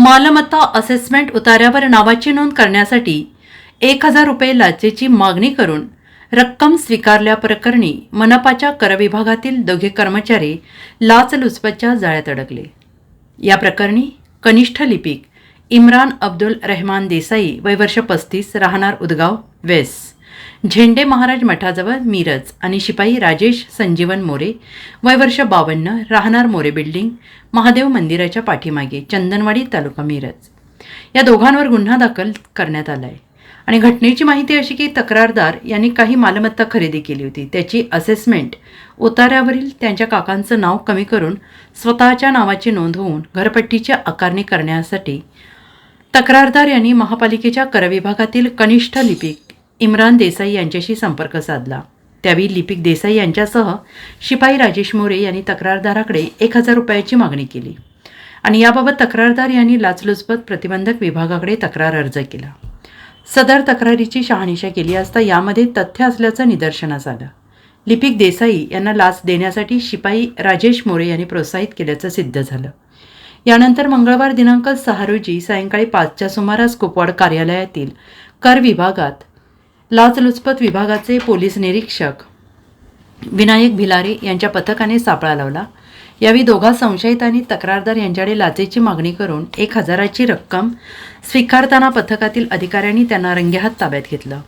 मालमत्ता असेसमेंट उतार्यावर नावाची नोंद करण्यासाठी एक हजार रुपये लाचेची मागणी करून रक्कम स्वीकारल्याप्रकरणी मनपाच्या कर विभागातील दोघे कर्मचारी लाचलुचपतच्या जाळ्यात अडकले. या प्रकरणी कनिष्ठ लिपिक इम्रान अब्दुल रहमान देसाई वय वर्ष पस्तीस राहणार उदगाव वेस. झेंडे महाराज मठाजवळ मिरज आणि शिपाई राजेश संजीवन मोरे वय वर्ष बावन्न राहणार मोरे बिल्डिंग महादेव मंदिराच्या पाठीमागे चंदनवाडी तालुका मिरज. या दोघांवर गुन्हा दाखल करण्यात आला आहे आणि घटनेची माहिती अशी की तक्रारदार यांनी काही मालमत्ता खरेदी केली होती. त्याची असेसमेंट उतार्यावरील त्यांच्या काकांचं नाव कमी करून स्वतःच्या नावाची नोंद होऊन घरपट्टीची आकारणी करण्यासाठी तक्रारदार यांनी महापालिकेच्या कर विभागातील कनिष्ठ लिपिक इम्रान देसाई यांच्याशी संपर्क साधला. त्यावेळी लिपिक देसाई यांच्यासह शिपाई राजेश मोरे यांनी तक्रारदाराकडे एक हजार रुपयाची मागणी केली आणि याबाबत तक्रारदार यांनी लाचलुचपत प्रतिबंधक विभागाकडे तक्रार अर्ज केला. सदर तक्रारीची शहानिशा केली असता यामध्ये तथ्य असल्याचं निदर्शनास आलं. लिपिक देसाई यांना लाच देण्यासाठी शिपाई राजेश मोरे यांनी प्रोत्साहित केल्याचं सिद्ध झालं. यानंतर मंगळवार दिनांक सहा रोजी सायंकाळी पाचच्या सुमारास कुपवाड कार्यालयातील कर विभागात लाचलुचपत विभागाचे पोलीस निरीक्षक. विनायक भिलारे यांच्या पथकाने सापळा लावला. यावेळी दोघा संशयितांनी तक्रारदार यांच्याकडे लाचेची मागणी करून एक हजाराची रक्कम स्वीकारताना पथकातील अधिकाऱ्यांनी त्यांना रंगेहात ताब्यात घेतलं.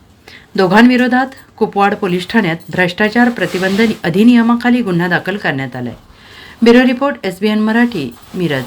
दोघांविरोधात कुपवाड पोलीस ठाण्यात भ्रष्टाचार प्रतिबंध अधिनियमाखाली गुन्हा दाखल करण्यात आला आहे bureau report S B N Marathi Miraj.